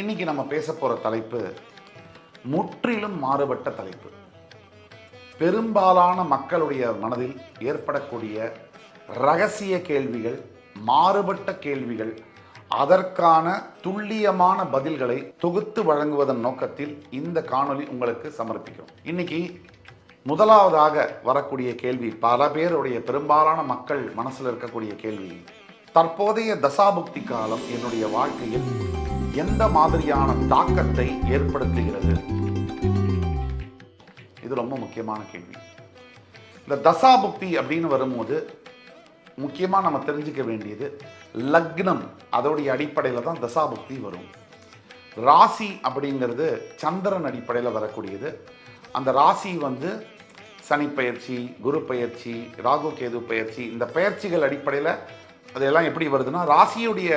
இன்னைக்கு நம்ம பேச போகிற தலைப்பு முற்றிலும் மாறுபட்ட தலைப்பு. பெரும்பாலான மக்களுடைய மனதில் ஏற்படக்கூடிய ரகசிய கேள்விகள் மாறுபட்ட கேள்விகள் அதற்கான துல்லியமான பதில்களை தொகுத்து வழங்குவதன் நோக்கத்தில் இந்த காணொலி உங்களுக்கு சமர்ப்பிக்கும். இன்னைக்கு முதலாவதாக வரக்கூடிய கேள்வி பல பேருடைய பெரும்பாலான மக்கள் மனசில் இருக்கக்கூடிய கேள்வி தற்போதைய தசாபுக்தி காலம் என்னுடைய வாழ்க்கையில் எந்த மாதிரியான தாக்கத்தை ஏற்படுத்துகிறது? இது ரொம்ப முக்கியமான கேள்வி. இந்த தசாபுக்தி அப்படின்னு வரும்போது முக்கியமாக நம்ம தெரிஞ்சுக்க வேண்டியது லக்னம் அதோடைய அடிப்படையில் தான் தசாபுக்தி வரும். ராசி அப்படிங்கிறது சந்திரன் அடிப்படையில் வரக்கூடியது. அந்த ராசி வந்து சனி பயிற்சி குரு பயிற்சி ராகு கேது பயிற்சி இந்த பயிற்சிகள் அடிப்படையில் அதெல்லாம் எப்படி வருதுன்னா ராசியுடைய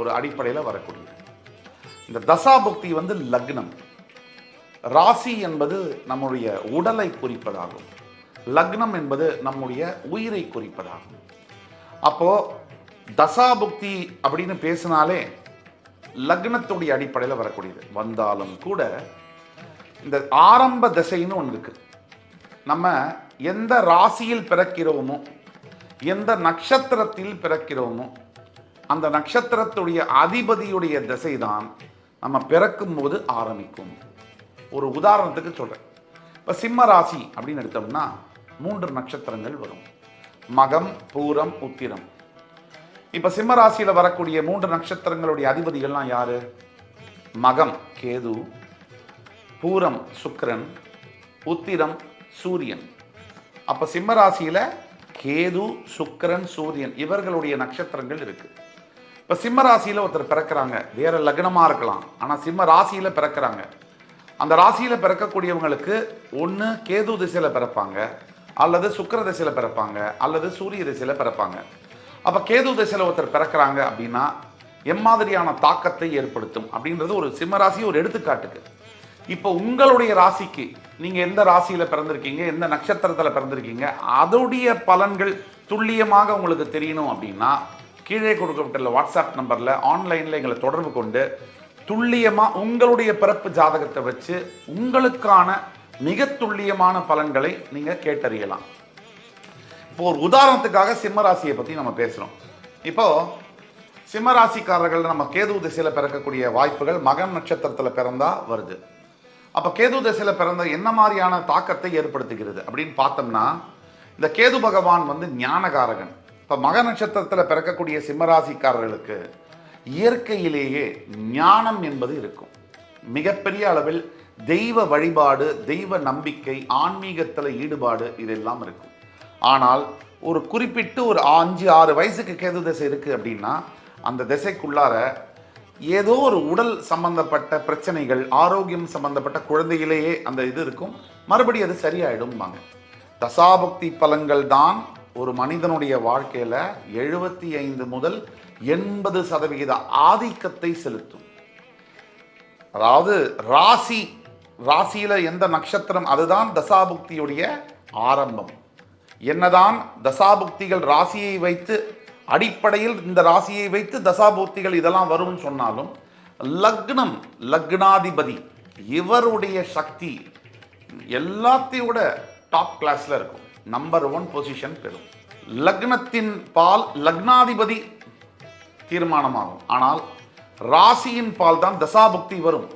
ஒரு அடிப்படையில் வரக்கூடியது. இந்த தசாபக்தி வந்து லக்னம். ராசி என்பது நம்முடைய உடலை குறிப்பதாகும். லக்னம் என்பது நம்முடைய உயிரை குறிப்பதாகும். அப்போ தசாபுக்தி அப்படின்னு பேசினாலே லக்னத்துடைய அடிப்படையில் வரக்கூடியது. வந்தாலும் கூட இந்த ஆரம்ப திசைன்னு ஒன்று இருக்கு. நம்ம எந்த ராசியில் பிறக்கிறோமோ எந்த நட்சத்திரத்தில் பிறக்கிறோமோ அந்த நட்சத்திரத்துடைய அதிபதியுடைய திசைதான் நம்ம பிறக்கும் போது ஆரம்பிக்கும். ஒரு உதாரணத்துக்கு சொல்கிறேன் இப்போ சிம்ம ராசி அப்படின்னு எடுத்தோம்னா மூன்று நட்சத்திரங்கள் வரும். மகம் பூரம் உத்திரம். இப்போ சிம்ம ராசியில் வரக்கூடிய மூன்று நட்சத்திரங்களுடைய அதிபதிகள்லாம் யார்? மகம் கேது பூரம் சுக்கரன் உத்திரம் சூரியன். அப்போ சிம்ம ராசியில் கேது சுக்கரன் சூரியன் இவர்களுடைய நட்சத்திரங்கள் இருக்குது இப்போ சிம்ம ராசியில் ஒருத்தர் பிறக்கிறாங்க. வேற லக்னமாக இருக்கலாம். ஆனால் சிம்ம ராசியில் பிறக்கிறாங்க. அந்த ராசியில் பிறக்கக்கூடியவங்களுக்கு ஒன்று கேது திசையில் பிறப்பாங்க. அல்லது சுக்கர திசையில் பிறப்பாங்க. அல்லது சூரிய திசையில் பிறப்பாங்க. அப்போ கேது திசையில் ஒருத்தர் பிறக்கிறாங்க அப்படின்னா எம்மாதிரியான தாக்கத்தை ஏற்படுத்தும் அப்படின்றது ஒரு சிம்ம ராசி ஒரு எடுத்துக்காட்டுக்கு. இப்போ உங்களுடைய ராசிக்கு நீங்கள் எந்த ராசியில் பிறந்திருக்கீங்க? எந்த நட்சத்திரத்தில் பிறந்திருக்கீங்க? அதோடைய பலன்கள் துல்லியமாக உங்களுக்கு தெரியணும் அப்படின்னா கீழே கொடுக்கப்பட்டுள்ள வாட்ஸ்அப் நம்பரில் ஆன்லைனில் எங்களை தொடர்பு கொண்டு துல்லியமாக உங்களுடைய பிறப்பு ஜாதகத்தை வச்சு உங்களுக்கான மிக துல்லியமான பலன்களை நீங்கள் கேட்டறியலாம். இப்போ ஒரு உதாரணத்துக்காக சிம்மராசியை பற்றி நம்ம பேசுகிறோம் இப்போது சிம்மராசிக்காரர்களில் நம்ம கேது திசையில் பிறக்கக்கூடிய வாய்ப்புகள் மகன் நட்சத்திரத்தில் பிறந்தா வருது. அப்போ கேது திசையில் பிறந்த என்ன மாதிரியான தாக்கத்தை ஏற்படுத்துகிறது அப்படின்னு பார்த்தோம்னா இந்த கேது பகவான் வந்து ஞானகாரகன். இப்போ மக நட்சத்திரத்தில் பிறக்கக்கூடிய சிம்மராசிக்காரர்களுக்கு இயற்கையிலேயே ஞானம் என்பது இருக்கும். மிகப்பெரிய அளவில் தெய்வ வழிபாடு தெய்வ நம்பிக்கை ஆன்மீகத்தில் ஈடுபாடு இதெல்லாம் இருக்கும். ஆனால் ஒரு குறிப்பிட்டு ஒரு அஞ்சு ஆறு வயசுக்கு கேது திசை இருக்குது அப்படின்னா அந்த திசைக்குள்ளார ஏதோ ஒரு உடல் சம்பந்தப்பட்ட பிரச்சனைகள் ஆரோக்கியம் சம்பந்தப்பட்ட குழந்தையிலேயே அந்த இது இருக்கும். மறுபடியும் அது சரியாயிடும்பாங்க. தசாபக்தி பலன்கள் தான் ஒரு மனிதனுடைய வாழ்க்கையில் எழுபத்தி ஐந்து முதல் எண்பது சதவிகித ஆதிக்கத்தை செலுத்தும். அதாவது ராசி ராசியில் எந்த நட்சத்திரம் அதுதான் தசாபுக்தியுடைய ஆரம்பம். என்னதான் தசாபுக்திகள் ராசியை வைத்து அடிப்படையில் இந்த ராசியை வைத்து தசாபுக்திகள் இதெல்லாம் வரும்னு சொன்னாலும் லக்னம் லக்னாதிபதி இவருடைய சக்தி எல்லாத்தையோட டாப் கிளாஸில் இருக்கும். நம்பர் ஒன் பொசிஷன் பெறும். லக்னத்தின் பால் லக்னாதிபதி தீர்மானமாகும். ஆனால் ராசியின் பால் தான் தசாபுக்தி வரும்.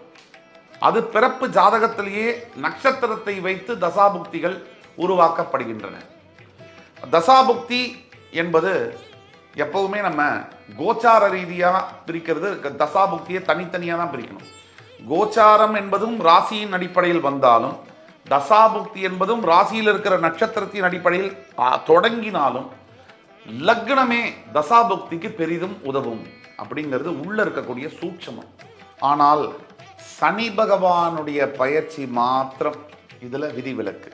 அது பிறப்பு ஜாதகத்திலேயே நட்சத்திரத்தை வைத்து தசாபுக்திகள் உருவாக்கப்படுகின்றன. தசாபுக்தி என்பது எப்பவுமே நம்ம கோச்சார ரீதியாக பிரிக்கிறது. தசாபுக்தியை தனித்தனியாக தான் பிரிக்கணும். கோச்சாரம் என்பதும் ராசியின் அடிப்படையில் வந்தாலும் தசாபுக்தி என்பதும் ராசியில் இருக்கிற நட்சத்திரத்தின் அடிப்படையில் தொடங்கினாலும் லக்னமே தசாபுக்திக்கு பெரிதும் உதவும் அப்படிங்கிறது உள்ள இருக்கக்கூடிய சூட்சமம். ஆனால் சனி பகவானுடைய பயிற்சி மாத்திரம் இதில் விதிவிலக்கு.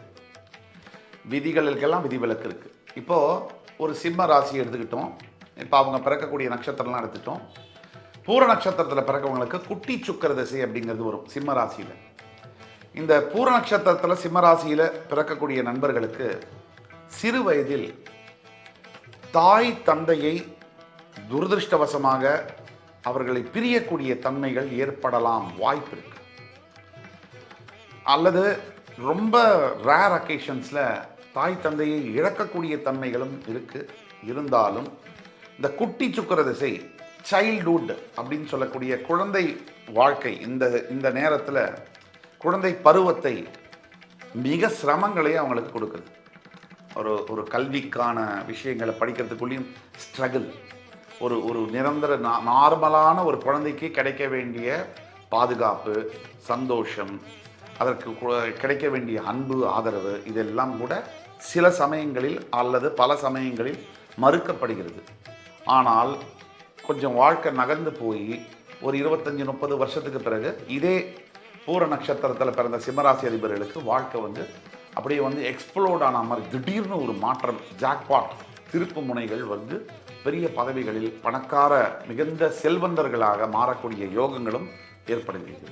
விதிகளுக்கெல்லாம் விதிவிலக்கு இருக்கு. இப்போ ஒரு சிம்ம ராசி எடுத்துக்கிட்டோம். இப்போ அவங்க பிறக்கக்கூடிய நட்சத்திரம்லாம் எடுத்துட்டோம் பூர நட்சத்திரத்தில் பிறக்கவங்களுக்கு குட்டி சுக்கர திசை அப்படிங்கிறது வரும் சிம்ம ராசியில். இந்த பூர நட்சத்திரத்தில் சிம்மராசியில் பிறக்கக்கூடிய நண்பர்களுக்கு சிறு வயதில் தாய் தந்தையை துரதிருஷ்டவசமாக அவர்களை பிரியக்கூடிய தன்மைகள் ஏற்படலாம் வாய்ப்பு இருக்கு. அல்லது ரொம்ப ரேர் அக்கேஷன்ஸில் தாய் தந்தையை இழக்கக்கூடிய தன்மைகளும் இருக்கு. இருந்தாலும் இந்த குட்டி சுக்கர திசை சைல்டுஹுட் அப்படின்னு சொல்லக்கூடிய குழந்தை வாழ்க்கை இந்த இந்த நேரத்தில் குழந்தை பருவத்தை மிக சிரமங்களையும் அவங்களுக்கு கொடுக்குது. ஒரு ஒரு கல்விக்கான விஷயங்களை படிக்கிறதுக்குள்ளேயும் ஸ்ட்ரகிள் ஒரு ஒரு நிரந்தர நா- நார்மலான ஒரு குழந்தைக்கு கிடைக்க வேண்டிய பாதுகாப்பு சந்தோஷம் அதற்கு கிடைக்க வேண்டிய அன்பு ஆதரவு இதெல்லாம் கூட சில சமயங்களில் அல்லது பல சமயங்களில் மறுக்கப்படுகிறது. ஆனால் கொஞ்சம் வாழ்க்கை நகர்ந்து போய் ஒரு இருபத்தஞ்சி முப்பது வருஷத்துக்கு பிறகு இதே பூர நட்சத்திரத்தில் பிறந்த சிம்மராசி அதிபர்களுக்கு வாழ்க்கை வந்து அப்படியே வந்து எக்ஸ்ப்ளோர்ட் ஆன மாதிரி திடீர்னு ஒரு மாற்றம் ஜாக்பாட் திருப்பு முனைகள் வந்து பெரிய பதவிகளில் பணக்கார மிகுந்த செல்வந்தர்களாக மாறக்கூடிய யோகங்களும் ஏற்படுகிறது.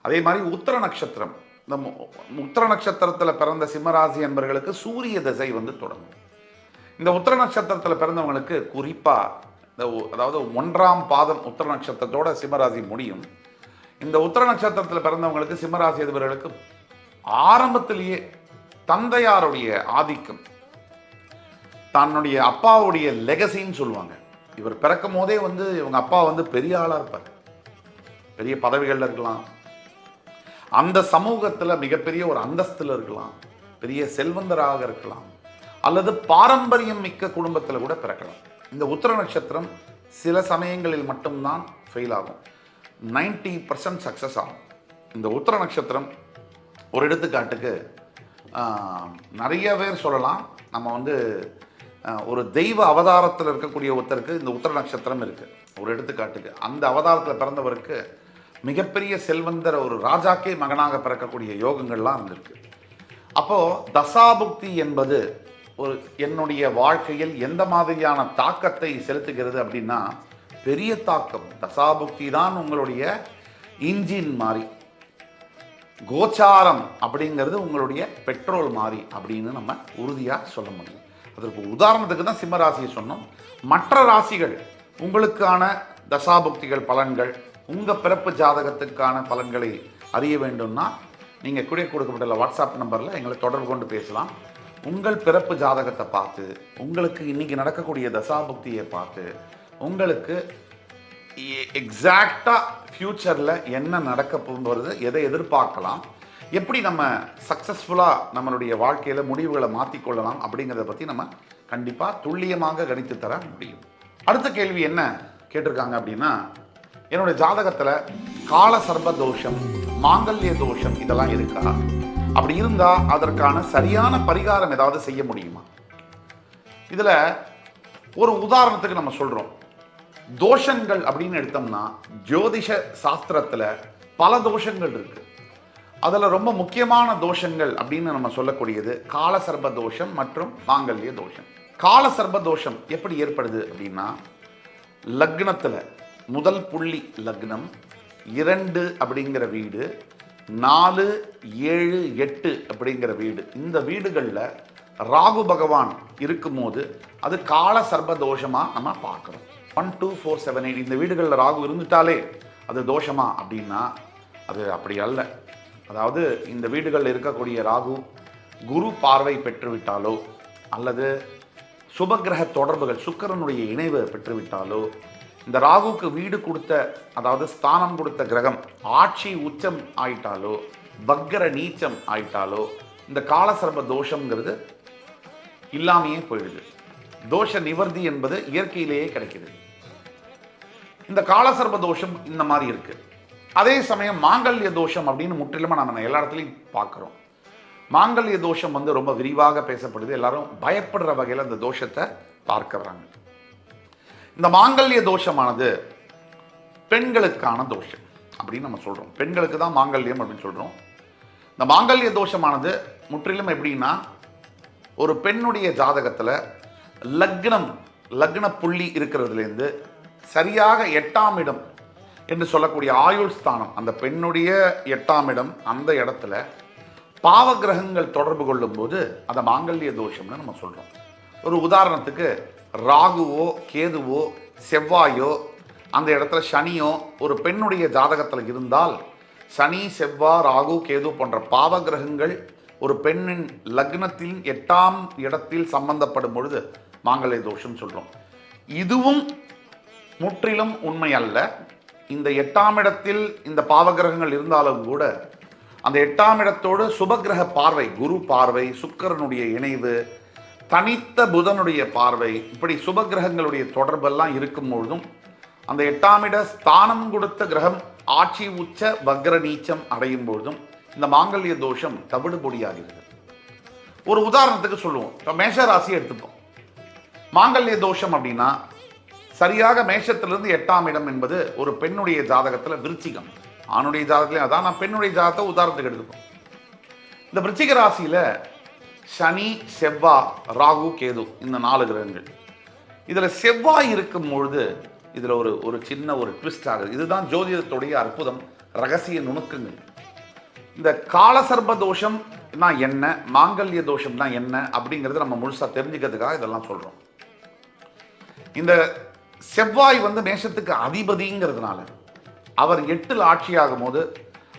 அதே மாதிரி உத்தர நட்சத்திரம் இந்த மு- உத்தர நட்சத்திரத்தில் பிறந்த சிம்மராசி என்பவர்களுக்கு சூரிய திசை வந்து தொடங்கும். இந்த உத்தர நட்சத்திரத்தில் பிறந்தவங்களுக்கு குறிப்பாக இந்த அதாவது ஒன்றாம் பாதம் உத்தர நட்சத்திரத்தோட சிம்மராசி முடியும். இந்த உத்தர நட்சத்திரத்தில் பிறந்தவங்களுக்கு சிம்மராசி அதிபர்களுக்கு ஆரம்பத்திலேயே தந்தையாருடைய ஆதிக்கம் தன்னுடைய அப்பாவுடைய லெகசின்னு சொல்லுவாங்க. இவர் பிறக்கும் போதே வந்து இவங்க அப்பா வந்து பெரிய ஆளாக இருப்பார். பெரிய பதவிகளில் இருக்கலாம். அந்த சமூகத்தில் மிகப்பெரிய ஒரு அந்தஸ்தில் இருக்கலாம். பெரிய செல்வந்தராக இருக்கலாம். அல்லது பாரம்பரியம் மிக்க குடும்பத்தில் கூட பிறக்கலாம். இந்த உத்தர நட்சத்திரம் சில சமயங்களில் மட்டும்தான் ஃபெயில் ஆகும். 90% பர்சன்ட் சக்ஸஸ் ஆகும். இந்த உத்தர நட்சத்திரம் ஒரு எடுத்துக்காட்டுக்கு நிறைய பேர் சொல்லலாம். நம்ம வந்து ஒரு தெய்வ அவதாரத்தில் இருக்கக்கூடிய ஒருத்தருக்கு இந்த உத்தர நட்சத்திரம் இருக்குது ஒரு எடுத்துக்காட்டுக்கு அந்த அவதாரத்தில் பிறந்தவருக்கு மிகப்பெரிய செல்வந்தர் ஒரு ராஜாக்கே மகனாக பிறக்கக்கூடிய யோகங்கள்லாம் இருந்திருக்கு. அப்போது தசாபுக்தி என்பது ஒரு என்னுடைய வாழ்க்கையில் எந்த மாதிரியான தாக்கத்தை செலுத்துகிறது அப்படின்னா பெரிய தாக்கம். தசாபுக்தி தான் உங்களுடைய இன்ஜின் மாதிரி கோச்சாரம் அப்படிங்கிறது உங்களுடைய பெட்ரோல் மாதிரி அப்படின்னு நம்ம உறுதியாக சொல்ல முடியும். அதற்கு உதாரணத்துக்கு தான் சிம்ம ராசியை சொன்னோம். மற்ற ராசிகள் உங்களுக்கான தசாபுக்திகள் பலன்கள் உங்கள் பிறப்பு ஜாதகத்துக்கான பலன்களை அறிய வேண்டும்னா நீங்கள் குடிய கொடுக்கப்பட்டுள்ள வாட்ஸ்அப் நம்பரில் எங்களை தொடர்பு கொண்டு பேசலாம். உங்கள் பிறப்பு ஜாதகத்தை பார்த்து உங்களுக்கு இன்னைக்கு நடக்கக்கூடிய தசாபுக்தியை பார்த்து உங்களுக்கு எக்ஸாக்டாக ஃப்யூச்சரில் என்ன நடக்க போகிறது எதை எதிர்பார்க்கலாம்? எப்படி நம்ம சக்ஸஸ்ஃபுல்லாக நம்மளுடைய வாழ்க்கையில் முடிவுகளை மாற்றிக்கொள்ளலாம் அப்படிங்கிறத பற்றி நம்ம கண்டிப்பாக துல்லியமாக கணித்து தர முடியும். அடுத்த கேள்வி என்ன கேட்டிருக்காங்க அப்படின்னா என்னுடைய ஜாதகத்தில் கால சர்ப தோஷம் மாங்கல்ய தோஷம் இதெல்லாம் இருக்கா? அப்படி இருந்தால் அதற்கான சரியான பரிகாரம் ஏதாவது செய்ய முடியுமா? இதில் ஒரு உதாரணத்துக்கு நம்ம சொல்கிறோம் தோஷங்கள் அப்படின்னு எடுத்தோம்னா ஜோதிஷ சாஸ்திரத்தில் பல தோஷங்கள் இருக்கு. அதில் ரொம்ப முக்கியமான தோஷங்கள் அப்படின்னு நம்ம சொல்லக்கூடியது காலசர்ப தோஷம் மற்றும் மாங்கல்ய தோஷம். காலசர்ப தோஷம் எப்படி ஏற்படுது அப்படின்னா லக்னத்தில் முதல் புள்ளி லக்னம் இரண்டு அப்படிங்கிற வீடு நாலு ஏழு எட்டு அப்படிங்கிற வீடு. இந்த வீடுகளில் ராகு பகவான் இருக்கும்போது அது கால சர்ப தோஷமாக நம்ம பார்க்குறோம் one two four seven eight இந்த வீடுகளில் ராகு இருந்துட்டாலே அது தோஷமா? அப்படின்னா அது அப்படி அல்ல. அதாவது இந்த வீடுகளில் இருக்கக்கூடிய ராகு குரு பார்வை பெற்றுவிட்டாலோ அல்லது சுபகிரக தொடர்புகள் சுக்கிரனுடைய இணைவு பெற்றுவிட்டாலோ இந்த ராகுக்கு வீடு கொடுத்த அதாவது ஸ்தானம் கொடுத்த கிரகம் ஆட்சி உச்சம் ஆயிட்டாலோ வக்கர நீச்சம் ஆயிட்டாலோ இந்த காலசர்ப தோஷம்ங்கிறது இல்லாமையே போயிடுது. தோஷ நிவர்த்தி என்பது இயற்கையிலேயே கிடைக்கிது இந்த காலசர்ப தோஷம் இந்த மாதிரி இருக்கு. அதே சமயம் மாங்கல்ய தோஷம் அப்படின்னு முற்றிலுமா நம்ம எல்லா இடத்துலையும் பார்க்குறோம். மாங்கல்ய தோஷம் வந்து ரொம்ப விரிவாக பேசப்படுது. எல்லாரும் பயப்படுற வகையில் அந்த தோஷத்தை பார்க்கறாங்க. இந்த மாங்கல்ய தோஷமானது பெண்களுக்கான தோஷம் அப்படின்னு நம்ம சொல்கிறோம் பெண்களுக்கு தான் மாங்கல்யம் அப்படின்னு சொல்கிறோம் இந்த மாங்கல்ய தோஷமானது முற்றிலும் எப்படின்னா ஒரு பெண்ணுடைய ஜாதகத்தில் லக்னம் லக்ன புள்ளி இருக்கிறதுலேருந்து சரியாக எட்டாம் இடம் என்று சொல்லக்கூடிய ஆயுள் ஸ்தானம் அந்த பெண்ணுடைய எட்டாம் இடம் அந்த இடத்துல பாவ கிரகங்கள் தொடர்பு கொள்ளும்போது அதை மாங்கல்ய தோஷம்னு நம்ம சொல்கிறோம் ஒரு உதாரணத்துக்கு ராகுவோ கேதுவோ செவ்வாயோ அந்த இடத்துல சனியோ ஒரு பெண்ணுடைய ஜாதகத்தில் இருந்தால் சனி செவ்வா ராகு கேது போன்ற பாவ கிரகங்கள் ஒரு பெண்ணின் லக்னத்தில் எட்டாம் இடத்தில் சம்பந்தப்படும் பொழுது மாங்கல்ய தோஷம் சொல்கிறோம் இதுவும் முற்றிலும் உண்மை அல்ல. இந்த எட்டாம் இடத்தில் இந்த பாவகிரகங்கள் இருந்தாலும் கூட அந்த எட்டாம் இடத்தோடு சுபகிரக பார்வை குரு பார்வை சுக்கரனுடைய இணைவு தனித்த புதனுடைய பார்வை இப்படி சுபகிரகங்களுடைய தொடர்பெல்லாம் இருக்கும் பொழுதும் அந்த எட்டாம் இட ஸ்தானம் கொடுத்த கிரகம் ஆட்சி உச்ச வக்ர நீச்சம் அடையும் பொழுதும் இந்த மாங்கல்ய தோஷம் தவிடுபொடியாகிறது. ஒரு உதாரணத்துக்கு சொல்லுவோம். இப்போ மேஷ ராசியை எடுத்துப்போம். மாங்கல்ய தோஷம் அப்படின்னா சரியாக மேஷத்திலிருந்து எட்டாம் இடம் என்பது ஒரு பெண்ணுடைய ஜாதகத்தில் விருச்சிகம். ஆணுடைய ஜாதகத்திலே அதான் நான் பெண்ணுடைய ஜாதகத்தை உதாரணத்துக்கு எடுத்துப்போம். இந்த விருச்சிக ராசியில சனி செவ்வா ராகு கேது இந்த நாலு கிரகங்கள். இதில் செவ்வாய் இருக்கும் பொழுது இதில் ஒரு ஒரு சின்ன ஒரு ட்விஸ்ட் ஆகுது. இதுதான் ஜோதிடத்துடைய அற்புதம் ரகசிய நுணுக்கங்கள். இந்த காலசர்ப தோஷம் என்ன மாங்கல்ய தோஷம்னா என்ன அப்படிங்கிறது நம்ம முழுசா தெரிஞ்சுக்கிறதுக்காக இதெல்லாம் சொல்கிறோம் இந்த செவ்வாய் வந்து மேஷத்துக்கு அதிபதிங்கிறதுனால அவர் எட்டில் ஆட்சியாகும் போது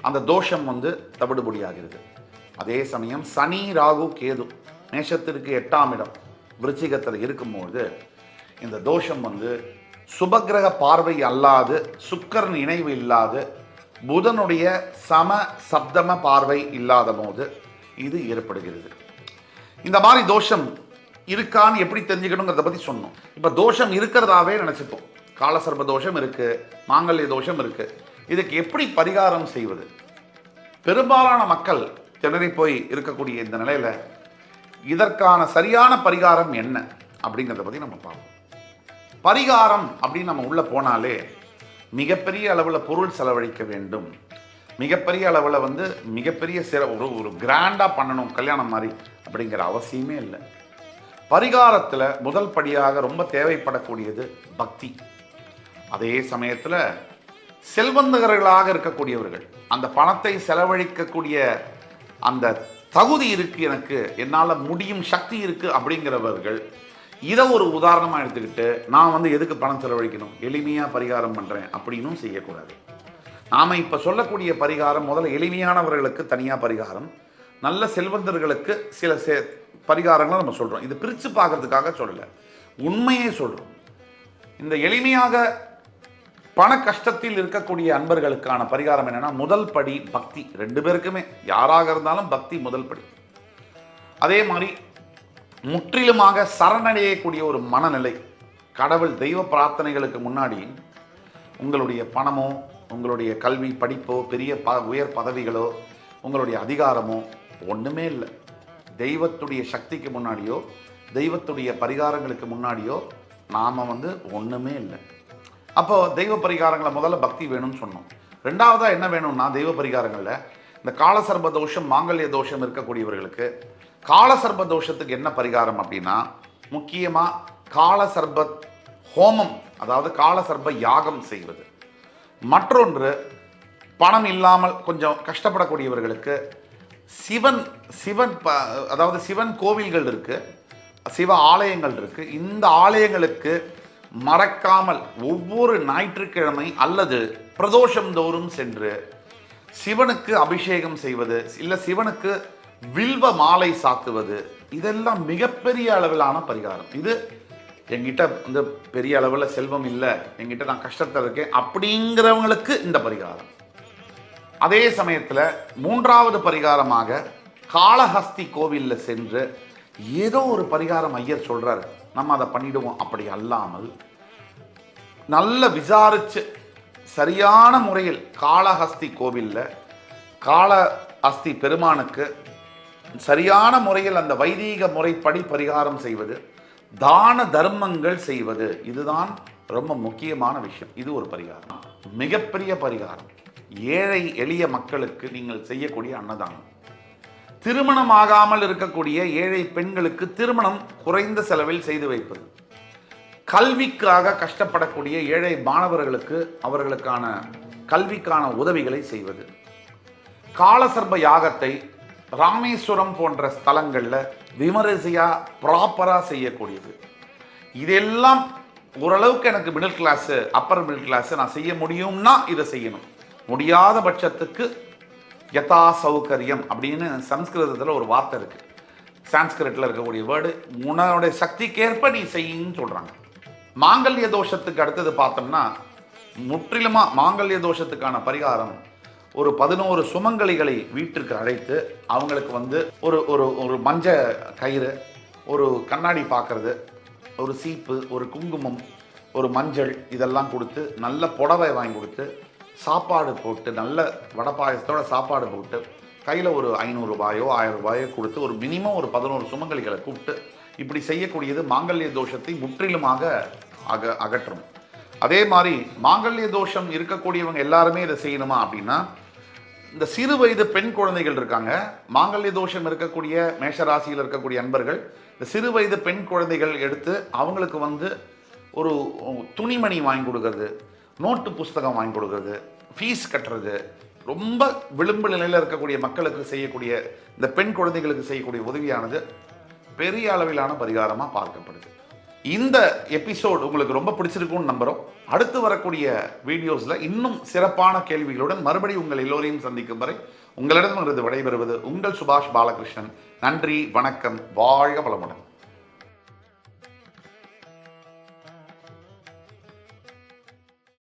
அந்த தோஷம் வந்து தவிடுபடியாகிறது. அதே சமயம் சனி ராகு கேது மேஷத்திற்கு எட்டாம் இடம் விருச்சிகத்தில் இருக்கும்போது இந்த தோஷம் வந்து சுபக்கிரக பார்வை அல்லாது சுக்கரன் இணைவு இல்லாது புதனுடைய சம சப்தம பார்வை இல்லாத போது இது ஏற்படுகிறது. இந்த மாதிரி தோஷம் இருக்கான்னு எப்படி தெரிஞ்சுக்கணுங்கிறத பற்றி சொன்னோம். இப்போ தோஷம் இருக்கிறதாவே நினச்சிப்போம். காலசர்ப தோஷம் இருக்கு மாங்கல்ய தோஷம் இருக்கு. இதுக்கு எப்படி பரிகாரம் செய்வது? பெரும்பாலான மக்கள் திணறி போய் இருக்கக்கூடிய இந்த நிலையில இதற்கான சரியான பரிகாரம் என்ன அப்படிங்கிறத பற்றி நம்ம பார்ப்போம். பரிகாரம் அப்படின்னு நம்ம உள்ளே போனாலே மிகப்பெரிய அளவில் பொருள் செலவழிக்க வேண்டும். மிகப்பெரிய அளவில் வந்து மிகப்பெரிய சிற ஒரு ஒரு கிராண்டாக பண்ணணும் கல்யாணம் மாதிரி அப்படிங்கிற அவசியமே இல்லை. பரிகாரத்தில் முதல் படியாக ரொம்ப தேவைப்படக்கூடியது பக்தி. அதே சமயத்தில் செல்வந்தகர்களாக இருக்கக்கூடியவர்கள் அந்த பணத்தை செலவழிக்கக்கூடிய அந்த தகுதி இருக்கு எனக்கு என்னால் முடியும் சக்தி இருக்கு அப்படிங்கிறவர்கள் இதை ஒரு உதாரணமாக எடுத்துக்கிட்டு நான் வந்து எதுக்கு பணம் செலவழிக்கணும் எளிமையாக பரிகாரம் பண்ணுறேன் அப்படின்னும் செய்யக்கூடாது. நாம் இப்போ சொல்லக்கூடிய பரிகாரம் முதல்ல எளிமையானவர்களுக்கு தனியாக பரிகாரம் நல்ல செல்வந்தர்களுக்கு சில சே பரிகாரங்களை நம்ம சொல்கிறோம் இது பிரித்து பார்க்கறதுக்காக சொல்லலை. உண்மையே சொல்கிறோம் இந்த எளிமையாக பண கஷ்டத்தில் இருக்கக்கூடிய அன்பர்களுக்கான பரிகாரம் என்னென்னா முதல் படி பக்தி. ரெண்டு பேருக்குமே யாராக இருந்தாலும் பக்தி முதல் படி. அதே மாதிரி முற்றிலுமாக சரணடையக்கூடிய ஒரு மனநிலை. கடவுள் தெய்வ பிரார்த்தனைகளுக்கு முன்னாடி உங்களுடைய பணமோ உங்களுடைய கல்வி படிப்போ பெரிய ப உயர் பதவிகளோ உங்களுடைய அதிகாரமோ ஒன்றுமே இல்லை. தெய்வத்துடைய சக்திக்கு முன்னாடியோ தெய்வத்துடைய பரிகாரங்களுக்கு முன்னாடியோ நாம் வந்து ஒன்றுமே இல்லை. அப்போ தெய்வ பரிகாரங்களை முதல்ல பக்தி வேணும்னு சொன்னோம். ரெண்டாவதாக என்ன வேணும்னா தெய்வ பரிகாரங்களில் இந்த காலசர்ப தோஷம் மாங்கல்ய தோஷம் இருக்கக்கூடியவர்களுக்கு காலசர்ப தோஷத்துக்கு என்ன பரிகாரம் அப்படின்னா முக்கியமாக காலசர்ப ஹோமம் அதாவது காலசர்ப யாகம் செய்வது. மற்றொன்று பணம் இல்லாமல் கொஞ்சம் கஷ்டப்படக்கூடியவர்களுக்கு சிவன் சிவன் ப அதாவது சிவன் கோவில்கள் இருக்குது சிவ ஆலயங்கள் இருக்குது இந்த ஆலயங்களுக்கு மறக்காமல் ஒவ்வொரு ஞாயிற்றுக்கிழமை அல்லது பிரதோஷம் தோறும் சென்று சிவனுக்கு அபிஷேகம் செய்வது இல்லை சிவனுக்கு வில்வ மாலை சாத்துவது இதெல்லாம் மிகப்பெரிய அளவிலான பரிகாரம். இது என்கிட்ட வந்து பெரிய அளவில் செல்வம் இல்லை என்கிட்ட நான் கஷ்டத்தில் இருக்கேன் அப்படிங்கிறவங்களுக்கு இந்த பரிகாரம். அதே சமயத்தில் மூன்றாவது பரிகாரமாக காளஹஸ்தி கோவிலில் சென்று ஏதோ ஒரு பரிகாரம் ஐயர் சொல்கிறார் நம்ம அதை பண்ணிடுவோம். அப்படி அல்லாமல் நல்ல விசாரித்து சரியான முறையில் காளஹஸ்தி கோவிலில் காளஹஸ்தி பெருமானுக்கு சரியான முறையில் அந்த வைதீக முறைப்படி பரிகாரம் செய்வது தான தர்மங்கள் செய்வது இதுதான் ரொம்ப முக்கியமான விஷயம். இது ஒரு பரிகாரம். மிகப்பெரிய பரிகாரம். ஏழை எளிய மக்களுக்கு நீங்கள் செய்யக்கூடிய அன்னதானம். திருமணம் ஆகாமல் இருக்கக்கூடிய ஏழை பெண்களுக்கு திருமணம் குறைந்த செலவில் செய்து வைப்பது. கல்விக்காக கஷ்டப்படக்கூடிய ஏழை மாணவர்களுக்கு அவர்களுக்கான கல்விக்கான உதவிகளை செய்வது. காலசர்ப யாகத்தை ராமேஸ்வரம் போன்ற ஸ்தலங்களில் விமரிசையாக ப்ராப்பராக செய்யக்கூடியது. இதெல்லாம் ஓரளவுக்கு எனக்கு middle class upper middle class நான் செய்ய முடியும்னா இதை செய்யணும். முடியாத பட்சத்துக்கு யதா சௌகரியம் அப்படின்னு சம்ஸ்கிருதத்தில் ஒரு வார்த்தை இருக்குது சான்ஸ்கிரிட்டில் இருக்கக்கூடிய வேர்டு உன்னோடைய சக்திக்கேற்ப நீ செய்யின்னு சொல்கிறாங்க மாங்கல்ய தோஷத்துக்கு அடுத்தது பார்த்தோம்னா முற்றிலுமாக மாங்கல்ய தோஷத்துக்கான பரிகாரம் ஒரு பதினோரு சுமங்கலிகளை வீட்டிற்கு அழைத்து அவங்களுக்கு வந்து ஒரு ஒரு ஒரு மஞ்ச கயிறு ஒரு கண்ணாடி பார்க்குறது ஒரு சீப்பு ஒரு குங்குமம் ஒரு மஞ்சள் இதெல்லாம் கொடுத்து நல்ல புடவை வாங்கி கொடுத்து சாப்பாடு போட்டு நல்ல வடை பாயசத்தோட சாப்பாடு போட்டு கையில் ஒரு ஐநூறுரூபாயோ ஆயிரம் ரூபாயோ கொடுத்து ஒரு மினிமம் ஒரு பதினோரு சுமங்கலிகளை கூப்பிட்டு இப்படி செய்யக்கூடியது மாங்கல்ய தோஷத்தை முற்றிலுமாக அக அகற்றும். அதே மாதிரி மாங்கல்ய தோஷம் இருக்கக்கூடியவங்க எல்லாருமே இதை செய்யணுமா அப்படின்னா இந்த சிறு வயது பெண் குழந்தைகள் இருக்காங்க. மாங்கல்ய தோஷம் இருக்கக்கூடிய மேஷராசியில் இருக்கக்கூடிய அன்பர்கள் இந்த சிறு வயது பெண் குழந்தைகள் எடுத்து அவங்களுக்கு வந்து ஒரு துணிமணி வாங்கி கொடுக்கறது நோட்டு புஸ்தகம் வாங்கி கொடுக்கறது ஃபீஸ் கட்டுறது ரொம்ப விளிம்பு நிலையில் இருக்கக்கூடிய மக்களுக்கு செய்யக்கூடிய இந்த பெண் குழந்தைகளுக்கு செய்யக்கூடிய உதவியானது பெரிய அளவிலான பரிகாரமாக பார்க்கப்படுது. இந்த எபிசோட் உங்களுக்கு ரொம்ப பிடிச்சிருக்கும்னு நம்புகிறோம் அடுத்து வரக்கூடிய வீடியோஸில் இன்னும் சிறப்பான கேள்விகளுடன் மறுபடியும் உங்கள் எல்லோரையும் சந்திக்கும் வரை உங்களிடமிருந்து விடைபெறுவது உங்கள் சுபாஷ் பாலகிருஷ்ணன். நன்றி வணக்கம் வாழ்க வளமுடன்.